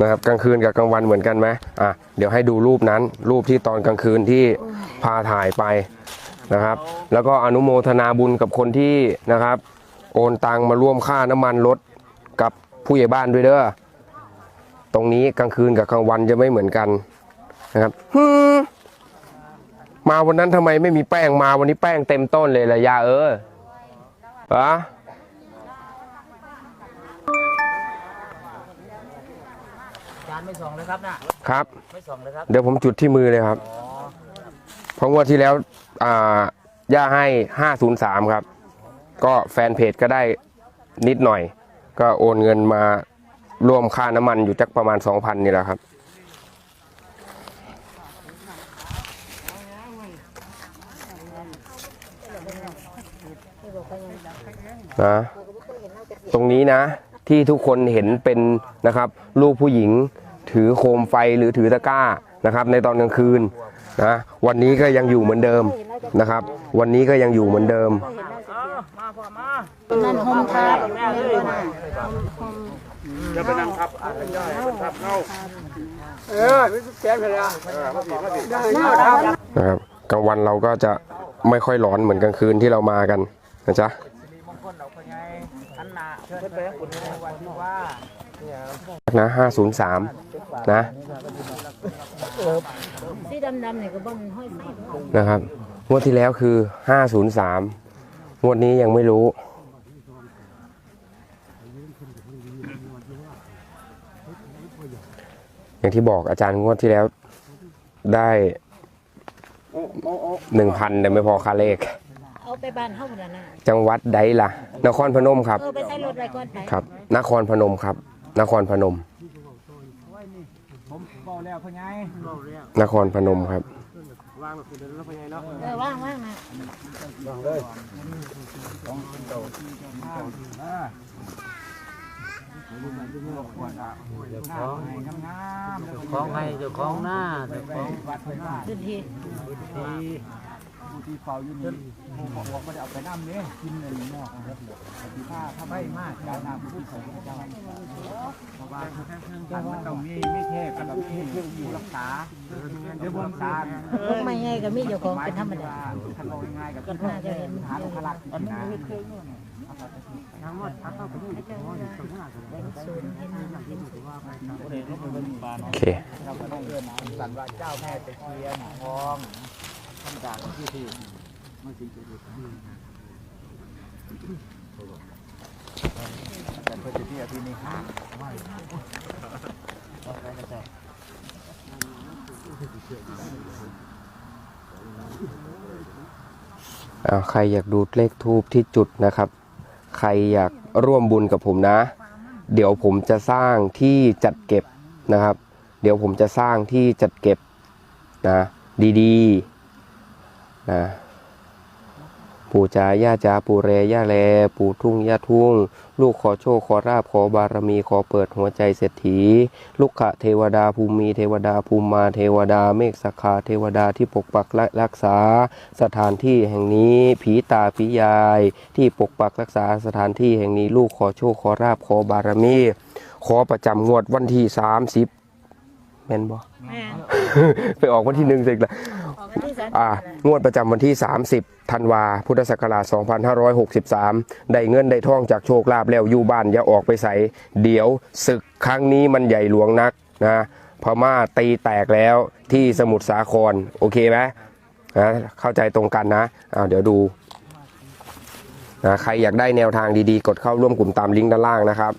นะครับกลางคืนกับกลางวันเหมือนกันไหมอะเดี๋ยวให้ดูรูปนั้น รูปที่ตอนกลางคืนที่พาถ่ายไปนะครับ แล้วก็อนุโมทนาบุญกับคนที่นะครับ โอนตังมาร่วมค่าน้ำมันรถกับผู้ใหญ่บ้านด้วยเด้อตรงนี้กลางคืนกับกลางวันจะไม่เหมือนกันนะครับฮึมมาวันนั้นทำไมไม่มีแป้งมาวันนี้แป้งเต็มต้นเลยละยาเอออะ จานไม่ส่องเลยครับน่ะครับ ไม่ส่องเลยครับเดี๋ยวผมจุดที่มือเลยครับ อ๋อเพราะงวดที่แล้วอ่าย่าให้ 503 ครับ ก็แฟนเพจก็ได้นิดหน่อย ก็โอนเงินมาร่วมค่าน้ำมันอยู่จักประมาณ 2,000 นี่แหละครับ นะ ตรงนี้นะที่ทุกคนเห็นเป็นนะครับลูกผู้หญิง ถือโคมไฟหรือถือตะกร้านะครับในตอนกลางคืนนะวันนี้ก็ยังอยู่เหมือนเดิมนะครับ วันนี้ก็ยังอยู่เหมือนเดิมเอามาพ่อมานั่นห่มทับแม่เลยจะไปนั่งทับอะไรได้มันทับเข้านะครับกลางวันเราก็จะไม่ค่อยร้อนเหมือนกลางคืนที่เรามากันนะจ๊ะ สิริมงคลดอกพญายอันนาเชิญไปให้คุณในวันที่ว่านะ503นะสีดำๆนี่ก็บ่งห้อยสีนะครับงวดที่แล้วคือ503งวดนี้ยังไม่รู้ อย่างที่บอกอาจารย์งวดที่แล้วได้หนึ่งพันแต่ไม่พอค่าเลขเอาไปบ้านเฮาพุ่นน่ะจังหวัดใดล่ะ นครพนมครับเออไปใส่รถไว้ก่อนไปครับ นครพนมครับ นครพนม ผมบอกแล้วพญายนครพนมครับเออว่างๆนะของให้เจ้าของหน้าเจ้าของวัดพญาพื้นที่ ผู้ที่เฝ้าอยู่นี่ผู้บอกว่าไม่ได้เอาไปน้ำเนี่ยกินเงินนอกนะครับที่ผ้าผ้าใบมากการนำผู้สงฆ์เจ้าเพราะว่าท่านมันต้องมีไม่เทพกับที่อยู่รักษาเดี๋ยวบนตาพวกไม่ใหญ่ก็มีเจ้าของเป็นธรรมดาท่านเอาง่ายๆกับก็ท่านน่าจะเห็นหาลูกหลักอันนี้ทั้งหมดพักเข้าไปนี่ศูนย์เห็นเห็นโอเคเราก็ต้องเดินสันว่าเจ้าแม่ตะเคียนทอง ท่านจาที่ที่ไม่จริงแต่เพื่อที่ที่นี่หาอ่าใครอยากดูเลขทูบที่จุดนะครับ ใครอยากร่วมบุญกับผมนะ เดี๋ยวผมจะสร้างที่จัดเก็บนะครับ เดี๋ยวผมจะสร้างที่จัดเก็บนะ ดีๆ นะปู่จ๋าย่าจ๋าปู่เรย่าแลปู่ทุ่งย่าทุ่ง ลูกขอโชคขอราบขอบารมีขอเปิดหัวใจเศรษฐี ลูกขะเทวดาภูมิเทวดาภูมิมาเทวดาเมฆสกาเทวดาที่ปกปักและรักษา สถานที่แห่งนี้ผีตาผียาย ที่ปกปักรักษาสถานที่แห่งนี้ ลูกขอโชคขอราบขอบารมี ขอประจำงวดวันที่30แม่นบ่แม่ไปออกวันที่หนึ่งสิละ อ่างวดประจำวันที่ 30ธันวาพุทธศักราช 2563 ได้เงินได้ทองจากโชคลาภแล้วอยู่บ้านอย่าออกไปใส่เดี๋ยวศึกครั้งนี้มันใหญ่หลวงนักนะพม่าตีแตกแล้วที่สมุทรสาคร โอเคไหมนะเข้าใจตรงกันนะอ้าวเดี๋ยวดูนะใครอยากได้แนวทางดีๆ กดเข้าร่วมกลุ่มตามลิงก์ด้านล่างนะครับ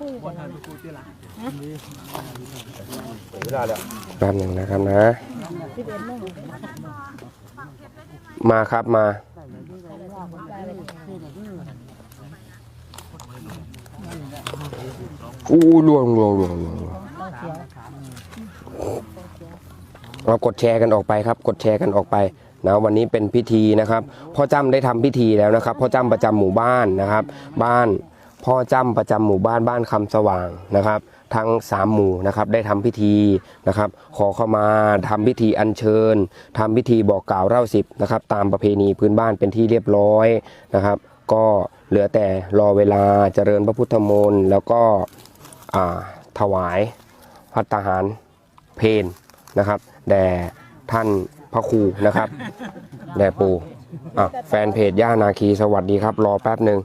เวลาแล้วแป๊บหนึ่งนะครับนะสิบเอ็ดโมงมาครับมา อู้ล่วงล่วงล่วงล่วงเรากดแชร์กันออกไปครับ กดแชร์กันออกไปนะวันนี้เป็นพิธีนะครับพ่อจ้ำได้ทำพิธีแล้วนะครับพ่อจ้ำประจำหมู่บ้านนะครับ บ้าน พ่อจ้ำประจำหมู่บ้านบ้านคำสว่างนะครับ ทั้งสามหมู่นะครับได้ทำพิธีนะครับ ขอเข้ามาทำพิธีอัญเชิญทำพิธีบอกกล่าวเล่าสิบนะครับตามประเพณีพื้นบ้านเป็นที่เรียบร้อยนะครับ ก็เหลือแต่รอเวลาเจริญพระพุทธมนต์แล้วก็อ่าถวายพัตตาหารเพนนะครับแด่ท่านพระครูนะครับแด่ปู่อะแฟนเพจย่านาคีสวัสดีครับ รอแป๊บหนึ่ง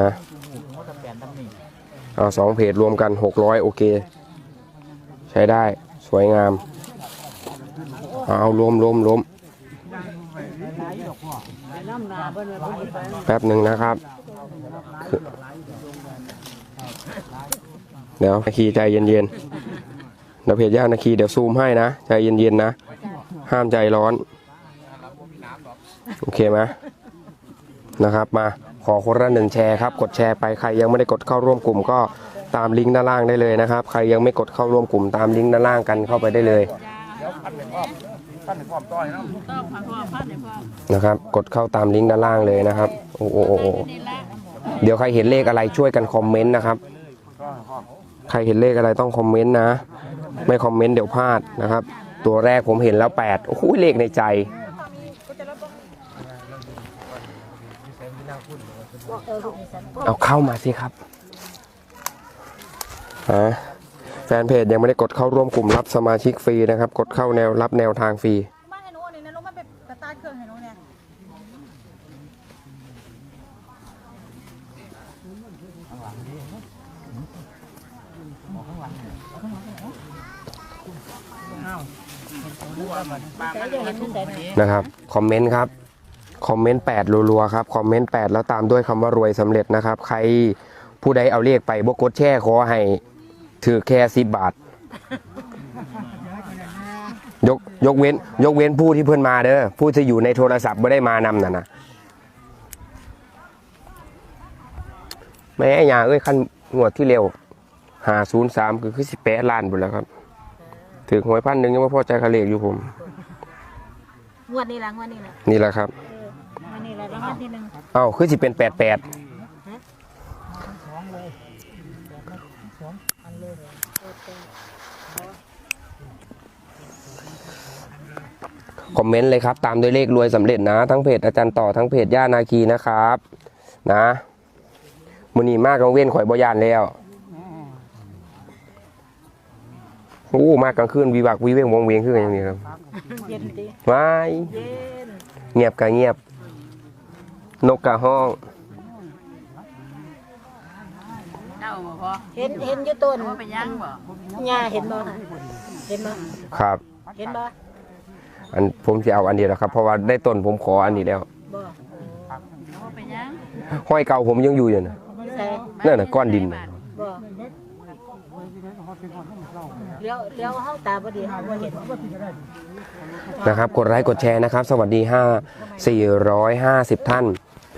นะ เอาสองเพจรวมกัน600โอเค ใช้ได้สวยงาม เอารวมรวมรวมแป๊บหนึ่งนะครับ เดี๋ยวนาคีใจเย็นๆเดี๋ยวเพจย่านาคีเดี๋ยวซูมให้นะ ใจเย็นๆนะ ห้ามใจร้อน โอเคไหมนะครับมา อคนละหนึ่งแชร์ครับกดแชร์ไปใครยังไม่ได้กดเข้าร่วมกลุ่มก็ตามลิงก์ด้านล่างได้เลยนะครับ ใครยังไม่กดเข้าร่วมกลุ่มตามลิงก์ด้านล่างกันเข้าไปได้เลยนะครับ กดเข้าตามลิงก์ด้านล่างเลยนะครับโอ้โหโอ้โหเดี๋ยวใครเห็นเลขอะไรช่วยกันคอมเมนต์นะครับ ใครเห็นเลขอะไรต้องคอมเมนต์นะ ไม่คอมเมนต์เดี๋ยวพลาดนะครับ ตัวแรกผมเห็นแล้ว8โอ้โหเลขในใจ เอาเข้ามาสิครับฮะแฟนเพจยังไม่ได้กดเข้าร่วมกลุ่มรับสมาชิกฟรีนะครับ กดเข้าแนวรับแนวทางฟรีมาให้หนูอันนี้นะลงมาเป็นสตาร์ทเครื่องให้หนูเนี่ยนะครับ คอมเมนต์ครับ คอมเมนต์8รัวๆครับคอมเมนต์8แล้วตามด้วยคำว่ารวยสำเร็จนะครับ ใครผู้ใดเอาเลขไปบกดแช่ขอให้ถือแค่สิบบาท ยกยกเว้น ยกเว้นผู้ที่เพื่อนมาเด้อผู้ที่อยู่ในโทรศัพท์ไม่ได้มานำน่ะนะแม่ยาเอ้ยขั้นงวดที่เร็วหาศูนย์สามคือคือสิบแปดล้านบุญแล้วครับถือหวยพันหนึ่งยังไม่พอใจคาเลขอยู่ผม งวดนี้ละงวดนี้ละนี่แหละครับเออง วดนี้ละรางวัลที่หนึ่งเอ้าคือสิเป็นแปดแปดคอมเมนต์เลยครับ ตามด้วยเลขรวยสำเร็จนะ ทั้งเพจอาจารย์ต่อทั้งเพจย่านาคีนะครับ นะมือนีมากกังเว้นข่อยบอยานแล้วโอ้มากกลางคืนวีบักวีเวงวงเวียงขึ้นกันอย่างนี้ครับเย็นดีว้ายเย็นเงียบกะเงียบ นกกะห้องเจ้าบ่พอเห็นเห็นอยู่ต้นว่าไปยังบ่หญ้าเห็นบ่น่ะเห็นบ่ครับ เห็นบ่อันผมจะเอาอันเดียวแล้วครับ เพราะว่าได้ต้นผมขออันนี้แล้ว บ่ว่าไปยังห้อยเก่าผมยังอยู่อยู่นะ ใส่นั่นน่ะก้อนดินน่ะ บ่เลี้ยวเลี้ยวเฮาตาบ่ดีเฮาบ่เห็นนะครับ กดไลค์กดแชร์นะครับ สวัสดี 5 450 ท่าน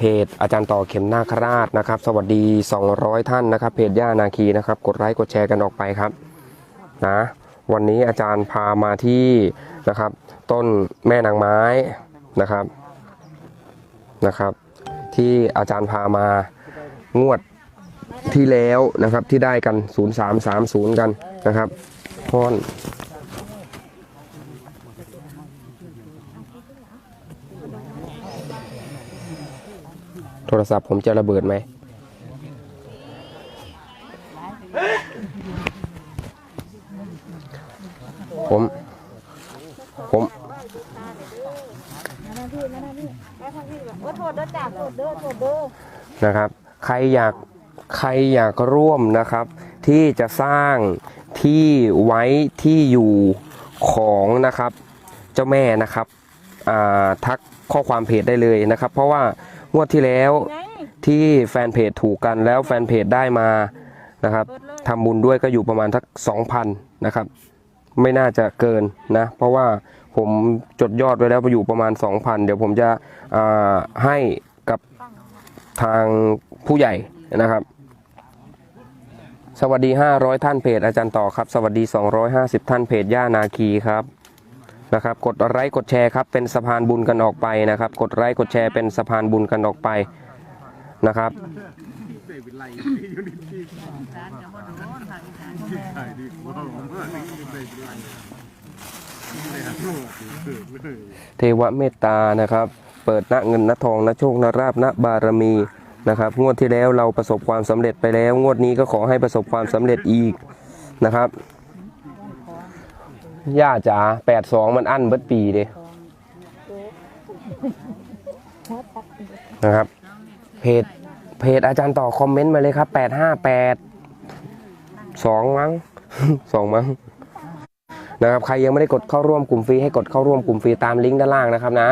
เพจอาจารย์ต่อเข็มนาคราชนะครับ สวัสดี 200 ท่านนะครับ เพจย่านาคีนะครับ กดไลค์กดแชร์กันออกไปครับนะวันนี้อาจารย์พามาที่นะครับ ต้นแม่นางไม้นะครับนะครับ ที่อาจารย์พามางวดที่แล้วนะครับที่ได้กัน 0330 กันนะครับพอน โทรศัพท์ผมจะระเบิดไหม ผม ผมโอ้โทษเด้อจ้าโทษเด้อโทษเด้อนะครับ ใครอยากใครอยากร่วมนะครับ ที่จะสร้างที่ไว้ที่อยู่ของนะครับ เจ้าแม่นะครับอ่าทักข้อความเพจได้เลยนะครับ เพราะว่า งวดที่แล้วไงที่แฟนเพจถูกกันแล้วแฟนเพจได้มานะครับทำบุญด้วยก็อยู่ประมาณทัก2,000นะครับ ไม่น่าจะเกินนะ เพราะว่าผมจดยอดไว้แล้วอยู่ประมาณ 2,000 เดี๋ยวผมจะอ่าให้กับทางผู้ใหญ่นะครับ สวัสดี 500 ท่านเพจอาจารย์ต่อครับ สวัสดี 250 ท่านเพจย่านาคีครับ นะครับ กดไลค์กดแชร์ครับเป็นสะพานบุญกันออกไปนะครับ กดไลค์กดแชร์เป็นสะพานบุญกันออกไปนะครับเทวเมตตานะครับ เปิดณเงินณทองณโชคณราบณบารมีนะครับงวดที่แล้วเราประสบความสำเร็จไปแล้ว งวดนี้ก็ขอให้ประสบความสำเร็จอีกนะครับ ย่าจ๋าแปดสองมันอั้นเบิดปีเด้นะครับ เพจเพจอาจารย์ต่อคอมเมนต์มาเลยครับแปดห้าแปดสองมั้งสองมั้งนะครับใครยังไม่ได้กดเข้าร่วมกลุ่มฟรีให้กดเข้าร่วมกลุ่มฟรีตามลิงก์ด้านล่างนะครับนะ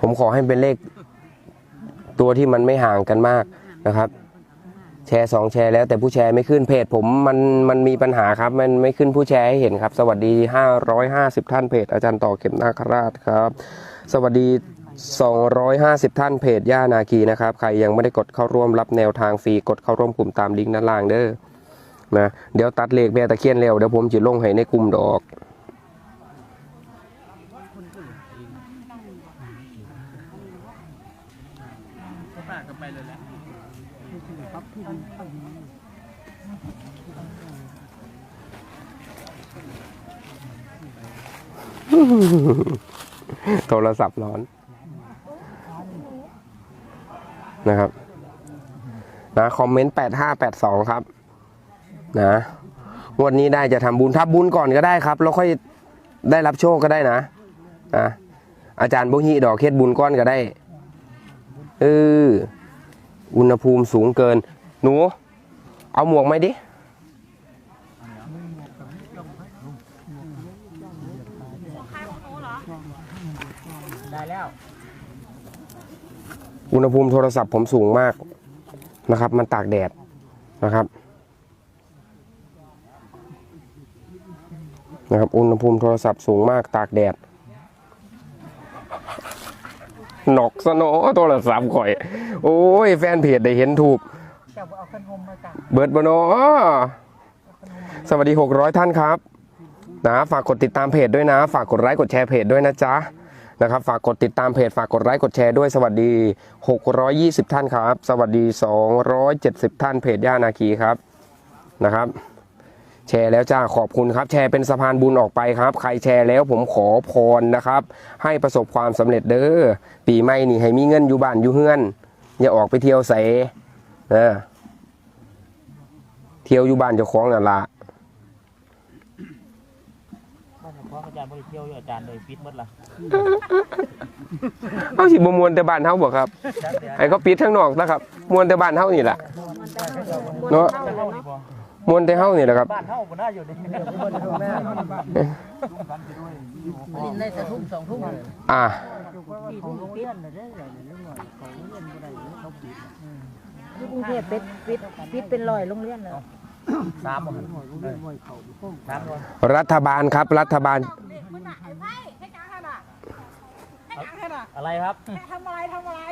ผมขอให้เป็นเลขตัวที่มันไม่ห่างกันมากนะครับ แชร์สองแชร์แล้วแต่ผู้แชร์ไม่ขึ้นเพจผมมันมันมีปัญหาครับ มันไม่ขึ้นผู้แชร์ให้เห็นครับ สวัสดี 550 ท่านเพจอาจารย์ต่อเก็บนาคราชครับ สวัสดี 250 ท่านเพจย่านาคีนะครับ ใครยังไม่ได้กดเข้าร่วมรับแนวทางฟรีกดเข้าร่วมกลุ่มตามลิงก์ด้านล่างเด้อนะเดี๋ยวตัดเลขแม่ตะเคียนเร็วเดี๋ยวผมจะลงให้ในกลุ่มดอก โทรศัพท์ร้อน นะครับนะคอมเมนต์8582ครับ นะงวดนี้ได้จะทำบุญทับบุญก่อนก็ได้ครับ แล้วค่อยได้รับโชคก็ได้นะนะอาจารย์บุฮีดอกเฮ็ดบุญก้อนก็ได้เอออุณหภูมิสูงเกิน หนู เอาหมวกไหมดิแล้ว อุณหภูมิโทรศัพท์ผมสูงมากนะครับ มันตากแดดนะครับนะครับ อุณหภูมิโทรศัพท์สูงมากตากแดดหนกสโนโทรศัพท์ข่อย โอ้ย แฟนเพจได้เห็นถูกเอาขนมมาจากเบิร์ดบโนสวัสดี 600 ท่านครับ นะ ฝากกดติดตามเพจด้วยนะ ฝากกดไลค์กดแชร์เพจด้วยนะจ๊ะ นะครับฝากกดติดตามเพจฝากกดไลค์กดแชร์ด้วยสวัสดี 620 ท่านครับ สวัสดี 270 ท่านเพจย่านาคีครับนะครับ แชร์แล้วจ้าขอบคุณครับ แชร์เป็นสะพานบุญออกไปครับ ใครแชร์แล้วผมขอพรนะครับ ให้ประสบความสำเร็จเด้อปีใหม่นี่ให้มีเงินอยู่บ้านอยู่เฮือน อย่าออกไปเที่ยวใสเออเที่ยวอยู่บ้านเจ้าของนั่นละ บ้านพ่ ออาจารย์บริเที่ยวอยู่อาจารย์เลยปิดหมดละเขาสิบมวนแต่บ้านเฮาบ่ครับไอ้เขาปิดทั้งนอกนะครับ มวนแต่บ้านเฮานี่แหละเนาะมวนแต่เฮานี่แหละครับบ้านเท่าบนหน้าอยู่นี่ลินได้แต่ทุ่มสองทุ่มอ่าสี่ทุ่มเปี้ยนเลยได้เลยเรื่องหน่อยเขาเรียนอะไรเขาปิดที่กรุงเทพปิดปิดปิดเป็นร้อยโรงเรียนแล้ว สามหมดหน่อยเรียนหน่อยเขาห้องสามคนรัฐบาลครับ รัฐบาลอะไรครับทำอะไรทำอะไร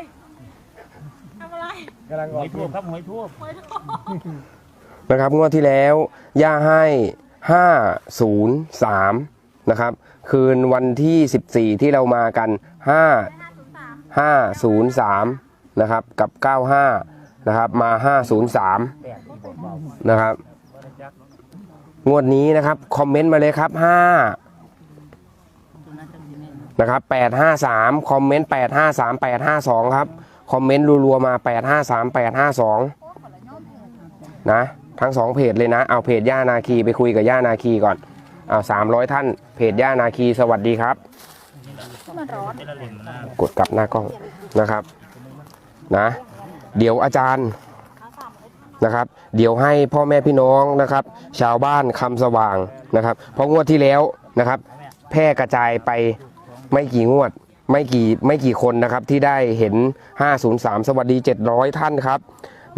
ทำอะไรหวยทูบครับหวยทูบนะครับงวดที่แล้ว ย่าให้ 503 นะครับ คืนวันที่ 14 ที่เรามากัน 5 503 นะครับ กับ 95 นะครับมา 503แปดที่บอกเบานะครับ งวดนี้นะครับ คอมเมนต์มาเลยครับ 5 นะครับ 853 คอมเมนต์ 853 852 ครับ คอมเมนต์รัวๆมา 853 852 นะ ทั้งสองเพจเลยนะ เอาเพจย่านาคีไปคุยกับย่านาคีก่อน เอา300 ท่าน เพจย่านาคีสวัสดีครับ กดกลับหน้ากล้องนะครับ นะ เดี๋ยวอาจารย์นะครับ เดี๋ยวให้พ่อแม่พี่น้องนะครับ ชาวบ้านคำสว่างนะครับ เพราะงวดที่แล้วนะครับ แพร่กระจายไปไม่กี่งวด ไม่กี่ไม่กี่คนนะครับ ที่ได้เห็น 503 สวัสดี 700 ท่านครับ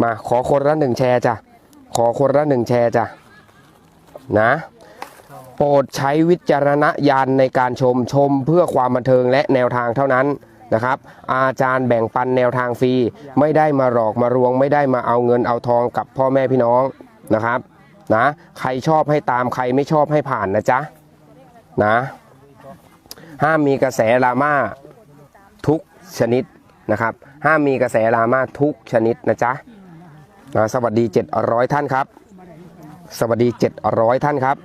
มาขอคนละหนึ่งแชร์จ้ะขอคนละหนึ่งแชร์จ้ะนะโปรดใช้วิจารณญาณในการชมชมเพื่อความบันเทิงและแนวทางเท่านั้น นะครับ อาจารย์แบ่งปันแนวทางฟรี ไม่ได้มาหลอกมารวง ไม่ได้มาเอาเงินเอาทองกับพ่อแม่พี่น้องนะครับนะใครชอบให้ตามใครไม่ชอบให้ผ่านนะจ๊ะนะห้ามมีกระแสราม่าทุกชนิดนะครับห้ามมีกระแสราม่าทุกชนิดนะจ๊ะนะสวัสดี 700 ท่านครับ สวัสดี 700 ท่านครับ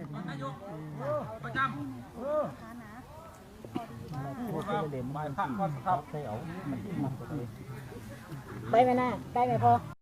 ไปไหมนะได้ไหมพอ